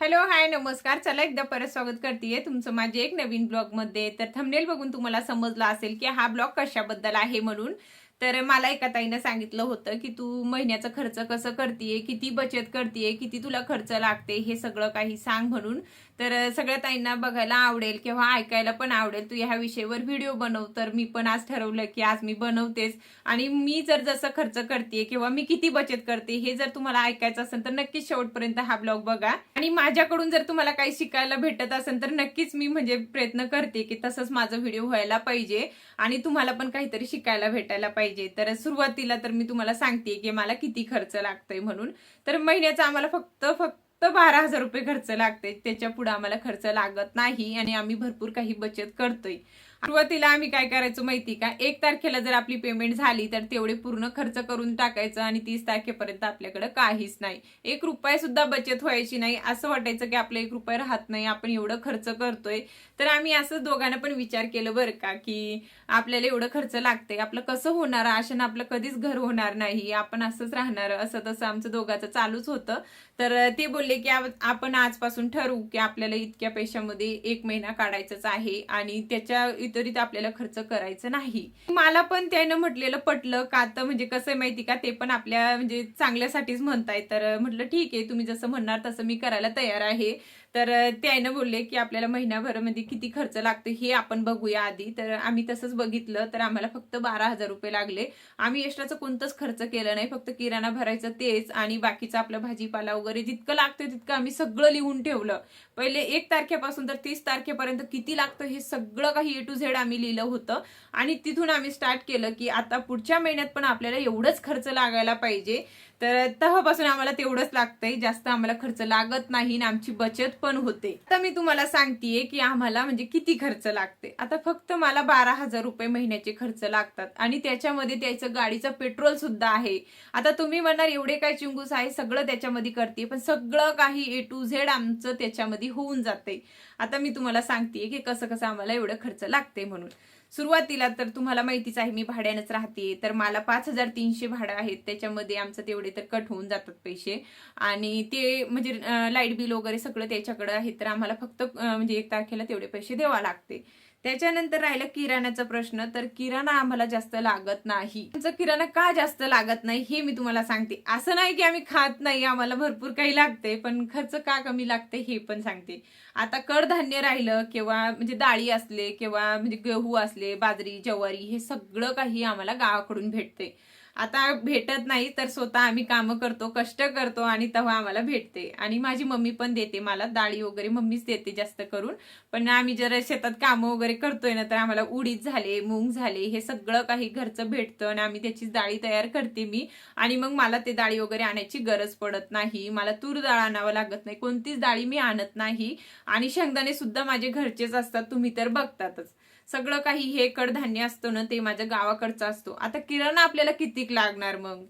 Hello hi नमस्कार. चला एकदा परत स्वागत करते तुमचं माझे एक नवीन ब्लॉगमध्ये तर थंबनेल बघून तुम्हाला समजलं असेल की हा ब्लॉग कशाबद्दल आहे म्हणून. तर मला एका ताईनं सांगितलं होतं की तू महिन्याचा खर्च कसं करतेय किती बचत करतेय किती तुला खर्च लागते हे सगळं काही सांग म्हणून. तर सगळ्या ताईंना बघायला आवडेल किंवा ऐकायला पण आवडेल तू ह्या विषयावर व्हिडिओ बनव. तर मी पण आज ठरवलं की आज मी बनवतेच. आणि मी जर जसं खर्च करते किंवा मी किती बचत करते हे जर तुम्हाला ऐकायचं असेल तर नक्कीच शेवटपर्यंत हा ब्लॉग बघा. आणि माझ्याकडून जर तुम्हाला काही शिकायला भेटत असेल तर नक्कीच मी म्हणजे प्रयत्न करते की तसंच माझं व्हिडिओ व्हायला पाहिजे आणि तुम्हाला पण काहीतरी शिकायला भेटायला पाहिजे. पाहिजे. तर सुरुवातीला तर मी तुम्हाला सांगते की मला किती खर्च लागतोय म्हणून. तर महिन्याचा आम्हाला फक्त फक्त बारा हजार रुपये खर्च लागते त्याच्या पुढे आम्हाला खर्च लागत नाही आणि आम्ही भरपूर काही बचत करतोय. सुरुवातीला आम्ही काय करायचो माहिती का? एक तारखेला जर आपली पेमेंट झाली तर तेवढे पूर्ण खर्च करून टाकायचं आणि तीस तारखेपर्यंत आपल्याकडे काहीच नाही. एक रुपया सुद्धा बचत व्हायची नाही. असं वाटायचं की आपलं एक रुपया राहत नाही. आपण एवढं खर्च करतोय. तर आम्ही असं दोघांना पण विचार केलं बरं का की आपल्याला एवढं खर्च लागते आपलं कसं होणार? आशानं आपलं कधीच घर होणार नाही. आपण असंच राहणार. असं तसं आमचं दोघांचं चालूच होतं. तर ते बोलले की आपण आजपासून ठरवू की आपल्याला इतक्या पैशामध्ये एक महिना काढायचाच आहे आणि त्याच्या इतरित आपल्याला खर्च करायचा नाही. मला पण त्यानं म्हटलेलं पटलं का तर म्हणजे कसं आहे माहिती का? ते पण आपल्या म्हणजे चांगल्यासाठीच म्हणताय तर म्हटलं ठीक आहे तुम्ही जसं म्हणणार तसं मी करायला तयार आहे. तर त्यानं बोलले की आपल्याला महिनाभरामध्ये किती खर्च लागतो हे आपण बघूया आधी. तर आम्ही तसंच बघितलं तर आम्हाला फक्त बारा हजार रुपये लागले. आम्ही एक्स्ट्राचं कोणतंच खर्च केलं नाही फक्त किराणा भरायचं तेच आणि बाकीचं आपलं भाजीपाला वगैरे जितकं लागतं तितकं आम्ही सगळं लिहून ठेवलं. पहिले एक तारखेपासून तर तीस तारखेपर्यंत किती लागतं हे सगळं काही ए टू झेड आम्ही लिहिलं होतं. आणि तिथून आम्ही स्टार्ट केलं की आता पुढच्या महिन्यात पण आपल्याला एवढंच खर्च लागायला पाहिजे. तर तहापासून आम्हाला तेवढंच लागतंय. जास्त आम्हाला खर्च लागत नाही आणि आमची बचत पण होते. आता मी तुम्हाला सांगतेय की आम्हाला म्हणजे किती खर्च लागते आता फक्त मला बारा हजार रुपये महिन्याचे खर्च लागतात आणि त्याच्यामध्ये त्याचं गाडीचं पेट्रोल सुद्धा आहे. आता तुम्ही म्हणणार एवढे काय चिंगूस आहे सगळं त्याच्यामध्ये करते पण सगळं काही ए टू झेड आमचं त्याच्यामध्ये होऊन जाते आता मी तुम्हाला सांगतेय की कसं कसं आम्हाला एवढं खर्च लागते म्हणून. सुरुवातीला तर तुम्हाला माहितीच आहे मी भाड्यानंच राहते. तर मला पाच हजार तीनशे भाडं आहेत. त्याच्यामध्ये आमचं तेवढे तर कट होऊन जातात पैसे. आणि ते म्हणजे लाइट बिल वगैरे सगळं त्याच्याकडे आहे. तर आम्हाला फक्त म्हणजे एक तारखेला तेवढे पैसे द्यावा लागते. त्याच्यानंतर राहिलं किराण्याचा प्रश्न. तर किराणा आम्हाला जास्त लागत नाही. आमचं किराणा का जास्त लागत नाही हे मी तुम्हाला सांगते. असं नाही की आम्ही खात नाही आम्हाला भरपूर काही लागते पण खर्च का कमी लागते हे पण सांगते. आता कडधान्य राहिलं किंवा म्हणजे डाळी असले किंवा म्हणजे गहू असले बाजरी ज्वारी हे सगळं काही आम्हाला गावाकडून भेटते. आता भेटत नाही तर स्वतः आम्ही कामं करतो कष्ट करतो आणि तेव्हा आम्हाला भेटते. आणि माझी मम्मी पण देते मला डाळी वगैरे मम्मीच देते जास्त करून. पण आम्ही जर शेतात कामं वगैरे करतोय ना तर आम्हाला उडीद झाले मूग झाले हे सगळं काही घरचं भेटतं आणि आम्ही त्याची डाळी तयार करते मी. आणि मग मला ते डाळी वगैरे आणायची गरज पडत नाही. मला तूर डाळ आणावं लागत नाही. कोणतीच डाळी मी आणत नाही. आणि शेंगदाणे सुद्धा माझे घरचेच असतात तुम्ही तर बघतातच. सगळं काही हे कडधान्य असतं ना ते माझ्या गावाकडचं असतो. आता किराणा आपल्याला कितीक लागणार मग?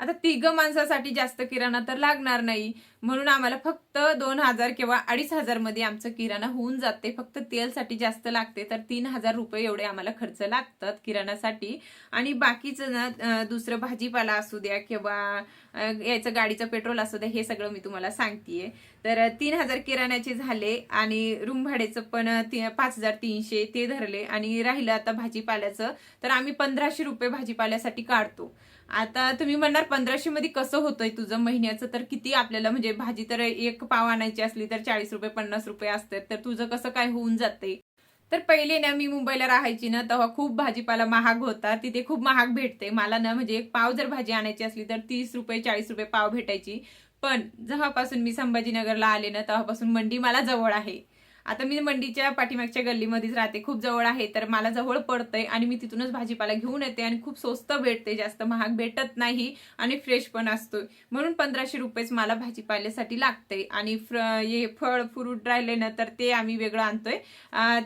आता तिघं माणसासाठी जास्त किराणा तर लागणार नाही. म्हणून आम्हाला फक्त दोन हजार किंवा अडीच हजारमध्ये आमचं किराणा होऊन जाते. फक्त तेलसाठी जास्त लागते तर तीन हजार रुपये एवढे आम्हाला खर्च लागतात किराणासाठी. आणि बाकीचं ना दुसरं भाजीपाला असू द्या किंवा याचं गाडीचं पेट्रोल असू द्या हे सगळं मी तुम्हाला सांगतेय. तर तीन हजार किराण्याचे झाले आणि रूम भाड्याचं पण ती- पाच हजार तीनशे ते धरले. आणि राहिलं आता भाजीपाल्याचं तर आम्ही पंधराशे रुपये भाजीपाल्यासाठी काढतो. आता तुम्ही म्हणणार पंधराशे मध्ये कसं होतंय तुझं महिन्याचं? तर किती आपल्याला म्हणजे भाजी तर एक पाव आणायची असली तर चाळीस रुपये पन्नास रुपये असतात. तर तुझं कसं काय होऊन जाते तर पहिले ना मी मुंबईला राहायची ना तेव्हा खूप भाजीपाला महाग होता. तिथे खूप महाग भेटते मला ना म्हणजे एक पाव जर भाजी आणायची असली तर तीस रुपये चाळीस रुपये पाव भेटायची. पण जेव्हापासून मी संभाजीनगरला आले ना तेव्हापासून मंडी मला जवळ आहे. आता मी मंडीच्या पाठीमागच्या गल्लीमध्येच राहते खूप जवळ आहे तर मला जवळ पडतंय आणि मी तिथूनच भाजीपाला घेऊन येते आणि खूप स्वस्त भेटते जास्त महाग भेटत नाही आणि फ्रेश पण असतोय. म्हणून पंधराशे रुपयेच मला भाजीपाल्यासाठी लागते आणि फ्र हे फळ फ्रूट राहिले ना तर ते आम्ही वेगळं आणतोय.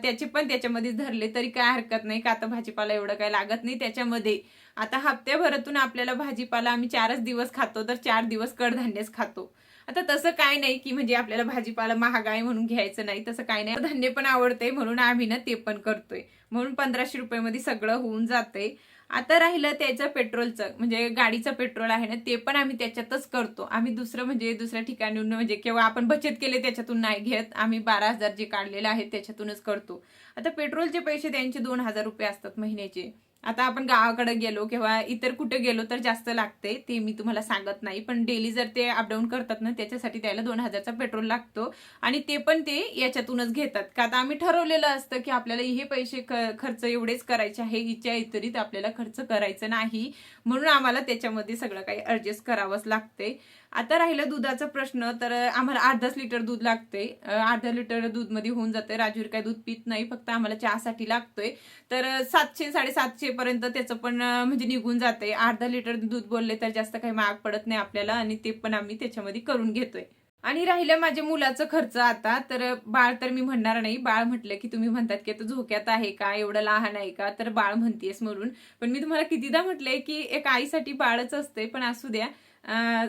त्याचे पण त्याच्यामध्येच धरले तरी काय हरकत नाही का आता भाजीपाला एवढं काय लागत नाही त्याच्यामध्ये. आता हप्त्याभरातून आपल्याला भाजीपाला आम्ही चारच दिवस खातो तर चार दिवस कडधान्यच खातो. आता तसं काय नाही की म्हणजे आपल्याला भाजीपाला महाग आहे म्हणून घ्यायचं नाही तसं काय नाही. धान्य पण आवडते म्हणून आम्ही ना ते पण करतोय. म्हणून पंधराशे रुपयामध्ये सगळं होऊन जाते आता राहिलं त्याचं पेट्रोलचं म्हणजे गाडीचं पेट्रोल आहे ना ते पण आम्ही त्याच्यातच करतो. आम्ही दुसरं म्हणजे दुसऱ्या ठिकाणून म्हणजे किंवा आपण बचत केले त्याच्यातून नाही घेत. आम्ही बारा हजार जे काढलेले आहेत त्याच्यातूनच करतो. आता पेट्रोलचे पैसे त्यांचे दोन हजार रुपये असतात महिन्याचे. आता आपण गावाकडे गेलो किंवा इतर कुठे गेलो तर जास्त लागते ते मी तुम्हाला सांगत नाही. पण डेली जर ते अपडाऊन करतात ना त्याच्यासाठी त्याला दोन हजारचा पेट्रोल लागतो आणि ते पण ते याच्यातूनच घेतात. का आता आम्ही ठरवलेलं असतं की आपल्याला हे पैसे खर्च एवढेच करायचे आहे हिच्या इतरीत आपल्याला खर्च करायचं नाही. म्हणून आम्हाला त्याच्यामध्ये सगळं काही ॲडजस्ट करावंच लागते. आता राहिलं दुधाचा प्रश्न तर आम्हाला अर्धाच लिटर दूध लागते अर्धा लिटर दूधमध्ये होऊन जाते राजूर काय दूध पित नाही फक्त आम्हाला चहासाठी लागतोय. तर सातशे साडेसातशे पर्यंत त्याचं पण म्हणजे निघून जाते अर्धा लिटर दूध बोलले तर जास्त काही महाग पडत नाही आपल्याला आणि ते पण आम्ही त्याच्यामध्ये करून घेतोय. आणि राहिलं माझ्या मुलाचं खर्च आता. तर बाळ तर मी म्हणणार नाही. बाळ म्हटलं की तुम्ही म्हणतात की आता झोक्यात आहे का? एवढं लहान आहे का? तर बाळ म्हणतेस म्हणून. पण मी तुम्हाला कितीदा म्हटलंय की एक आईसाठी बाळच असते पण असू द्या.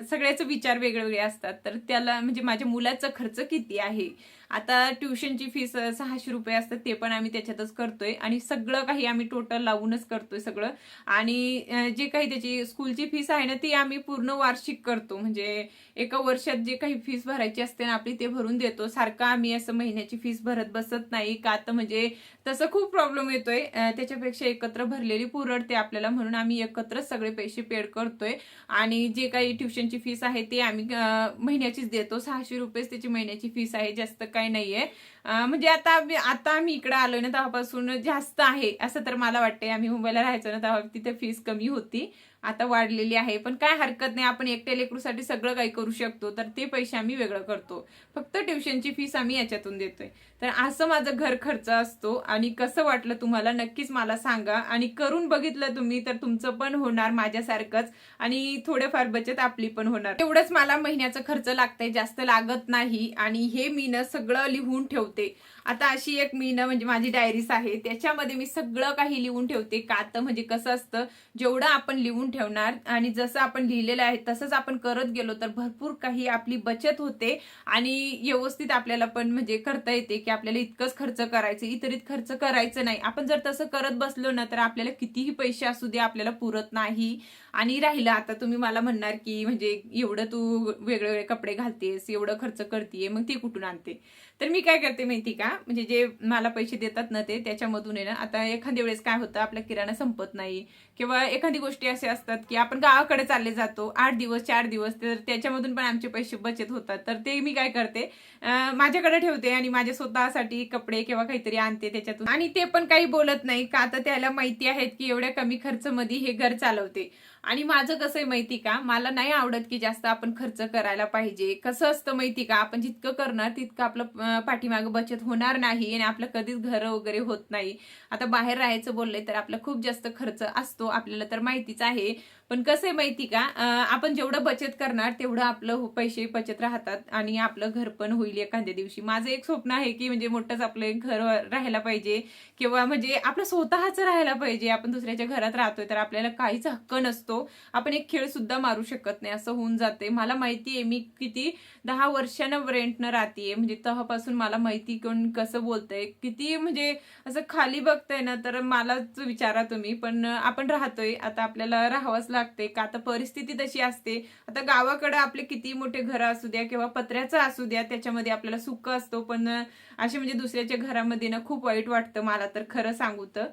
सगळ्याचे विचार वेगवेगळे असतात. तर त्याला म्हणजे माझ्या मुलाचा खर्च किती आहे? आता ट्युशनची फीस सहाशे रुपये असतात ते पण आम्ही त्याच्यातच करतोय. आणि सगळं काही आम्ही टोटल लावूनच करतोय सगळं. आणि जे काही त्याची स्कूलची फीस आहे ना ती आम्ही पूर्ण वार्षिक करतो. म्हणजे एका वर्षात जे काही फीस भरायची असते ना आपली ते भरून देतो. सारखं आम्ही असं महिन्याची फीस भरत बसत नाही. का तर म्हणजे तसं खूप प्रॉब्लेम येतोय. त्याच्यापेक्षा एकत्र भरलेली पुरडते आपल्याला. म्हणून आम्ही एकत्रच सगळे पैसे पेड करतोय. आणि जे काही ट्युशनची फीस आहे ते आम्ही महिन्याचीच देतो. सहाशे रुपयेच त्याची महिन्याची फीस आहे. जास्त काही नाही आहे म्हणजे आता आम्ही- आता आम्ही इकडं आलोय ना तेव्हापासून जास्त आहे असं तर मला वाटतंय. आम्ही मुंबईला राहायचो ना तेव्हा तिथे फीस कमी होती. आता वाढलेली आहे. पण काय हरकत नाही आपण एकट्या लेकरूसाठी सगळं काही करू शकतो. तर ते पैसे आम्ही वेगळं करतो. फक्त ट्युशनची फीस आम्ही याच्यातून देतोय. तर असं माझं घर खर्च असतो आणि कसं वाटलं तुम्हाला नक्कीच मला सांगा. आणि करून बघितलं तुम्ही तर तुमचं पण होणार माझ्यासारखंच. आणि थोडेफार बचत आपली पण होणार. एवढंच मला महिन्याचा खर्च लागतंय जास्त लागत नाही. आणि हे मी ना सगळं लिहून ठेवते. आता अशी एक मी ना म्हणजे माझी डायरीज आहे त्याच्यामध्ये मी सगळं काही लिहून ठेवते. का तर म्हणजे कसं असतं जेवढं आपण लिहून ठेवणार आणि जसं आपण लिहिलेलं आहे तसंच आपण करत गेलो तर भरपूर काही आपली बचत होते आणि व्यवस्थित आपल्याला पण म्हणजे करता येते की आपल्याला इतकंच खर्च करायचं इतरित खर्च करायचं नाही. आपण जर तसं करत बसलो ना तर आपल्याला कितीही पैसे असू दे आपल्याला पुरत नाही. आणि राहिलं आता तुम्ही मला म्हणणार की म्हणजे एवढं तू वेगळे वेगळे कपडे घालतेस एवढं खर्च करते मग ती कुठून आणते? तर मी काय करते माहिती का? म्हणजे जे मला पैसे देतात ना ते त्याच्यामधून आहे ना आता एखाद्या वेळेस काय होतं आपला किराणा संपत नाही. किंवा एखादी गोष्टी असे असतात की आपण गावाकडे चालले जातो आठ दिवस चार दिवस तर त्याच्यामधून पण आमचे पैसे बचत होतात. तर ते मी काय करते माझ्याकडे ठेवते आणि माझ्या स्वतःसाठी कपडे किंवा काहीतरी आणते त्याच्यातून. आणि ते पण काही बोलत नाही का आता त्याला माहिती आहेत की एवढ्या कमी खर्चमध्ये हे घर चालवते. आणि माझं कसं आहे माहिती का मला नाही आवडत की जास्त आपण खर्च करायला पाहिजे. कसं असतं माहिती का आपण जितकं करणार तितकं आपलं पाठीमागं बचत होणार नाही आणि आपलं कधीच घर वगैरे होत नाही. आता बाहेर राहायचं बोलले तर आपला खूप जास्त खर्च असतो. आपल्याला तर माहितीच आहे. पण कसं आहे माहिती का? आपण जेवढं बचत करणार तेवढं आपलं पैसे बचत राहतात आणि आपलं घर पण होईल एखाद्या दिवशी. माझं एक स्वप्न आहे की म्हणजे मोठंच आपलं एक घर राहायला पाहिजे किंवा म्हणजे आपलं स्वतःच राहायला पाहिजे. आपण दुसऱ्याच्या घरात राहतोय तर आपल्याला काहीच हक्क नसतो. आपण एक खेळ सुद्धा मारू शकत नाही. असं होऊन जाते मला माहिती आहे मी किती दहा वर्षानं रेंटनं राहतीये. म्हणजे तहपासून मला माहिती कोण कसं बोलतंय. किती म्हणजे असं खाली बघतंय ना तर मलाच विचारा तुम्ही. पण आपण राहतोय. आता आपल्याला राहावंच लागते का आता परिस्थिती तशी असते आता गावाकडे आपले किती मोठे घर असू द्या किंवा पत्र्याचं असू द्या त्याच्यामध्ये आपल्याला सुख असतो पण असे म्हणजे दुसऱ्याच्या घरामध्ये ना खूप वाईट वाटतं मला तर खरं सांगू तर.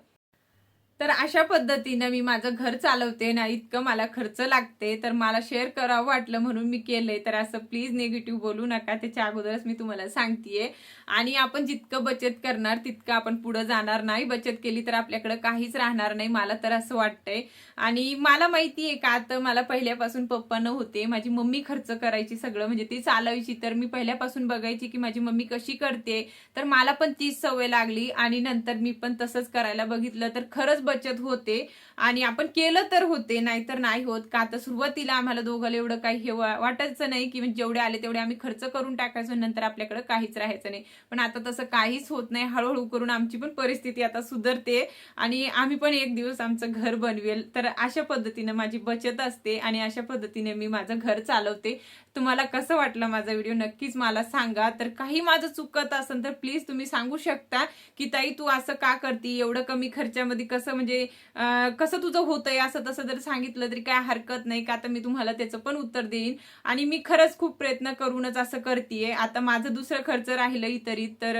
तर अशा पद्धतीनं मी माझं घर चालवते ना इतकं मला खर्च लागते. तर मला शेअर करावं वाटलं म्हणून मी केलंय. तर असं प्लीज निगेटिव्ह बोलू नका. त्याच्या अगोदरच मी तुम्हाला सांगतेय. आणि आपण जितकं बचत करणार तितकं आपण पुढे जाणार नाही. बचत केली तर आपल्याकडे काहीच राहणार नाही. मला तर असं वाटतंय. आणि मला माहिती आहे का? तर मला पहिल्यापासून पप्पानं होते. माझी मम्मी खर्च करायची सगळं. म्हणजे ती चालवायची. तर मी पहिल्यापासून बघायची की माझी मम्मी कशी करते. तर मला पण तीच सवय लागली. आणि नंतर मी पण तसंच करायला बघितलं. तर खरंच बचत होते आणि आपण केलं तर होते नाहीतर नाही होत. का तर सुरुवातीला आम्हाला दोघाला एवढं काही हे वाटायचं नाही की जेवढे आले तेवढे आम्ही खर्च करून टाकायचो नंतर आपल्याकडे काहीच राहायचं नाही. पण आता तसं काहीच होत नाही. हळूहळू करून आमची पण परिस्थिती आता सुधारते आणि आम्ही पण एक दिवस आमचं घर बनवेल. तर अशा पद्धतीने माझी बचत असते आणि अशा पद्धतीने मी माझं घर चालवते. तुम्हाला कसं वाटलं माझा व्हिडिओ नक्कीच मला सांगा. तर काही माझं चुकत असेल तर प्लीज तुम्ही सांगू शकता की ताई तू असं का करती? एवढं कमी खर्चामध्ये कसं म्हणजे कसं तुझं होतंय? असं तसं जर सांगितलं तरी काय हरकत नाही का आता मी तुम्हाला त्याचं पण उत्तर देईन. आणि मी खरंच खूप प्रयत्न करूनच असं करतेय. आता माझं दुसरं खर्च राहिलं इतरी तर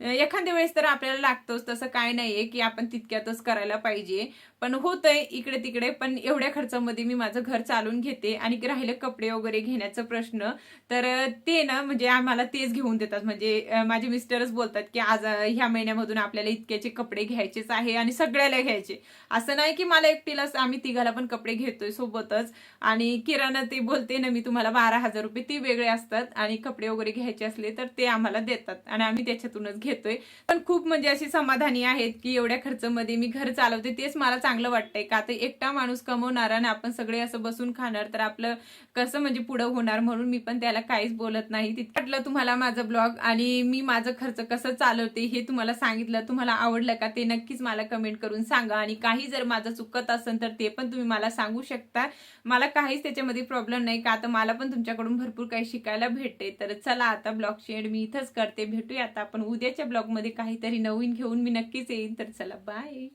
एखाद्या वेळेस तर आपल्याला लागतोच. तसं काय नाहीये की आपण तितक्यातच करायला पाहिजे. पण होतंय इकडे तिकडे पण एवढ्या खर्चामध्ये मी माझं घर चालून घेते आणि राहिलं कपडे वगैरे घेण्याचं प्रश्न. तर ते ना म्हणजे आम्हाला तेच घेऊन देतात. म्हणजे माझे मिस्टरच बोलतात की आज ह्या महिन्यामधून आपल्याला इतक्याचे कपडे घ्यायचेच आहे आणि सगळ्याला घ्यायचे. असं नाही की मला एकटीलाच आम्ही तिघाला पण कपडे घेतोय सोबतच. आणि किराणा ते बोलते ना मी तुम्हाला बारा हजार रुपये ते वेगळे असतात आणि कपडे वगैरे घ्यायचे असले तर ते आम्हाला देतात आणि आम्ही त्याच्यातूनच घेतोय. पण खूप म्हणजे अशी समाधानी आहेत की एवढ्या खर्चामध्ये मी घर चालवते. तेच मला चांगलं वाटतंय का? तर एकटा माणूस कमवणार आणि आपण सगळे असं बसून खाणार तर आपलं कसं म्हणजे पुढं होणार? म्हणून मी पण त्याला काहीच बोलत नाही. तितकं वाटलं तुम्हाला माझं ब्लॉग आणि मी माझं खर्च कसं चालवते हे तुम्हाला सांगितलं. तुम्हाला आवडलं का ते नक्कीच मला कमेंट करून सांगा आणि काही जर माझं चुकत असेल तर ते पण तुम्ही मला सांगू शकता. मला काहीच त्याच्यामध्ये प्रॉब्लेम नाही का? आता मला पण तुमच्याकडून भरपूर काही शिकायला भेटते. तर चला आता ब्लॉग शेड मी इथंच करते. भेटूया आता आपण उद्याच्या ब्लॉगमध्ये काहीतरी नवीन घेऊन मी नक्कीच येईन. तर चला बाय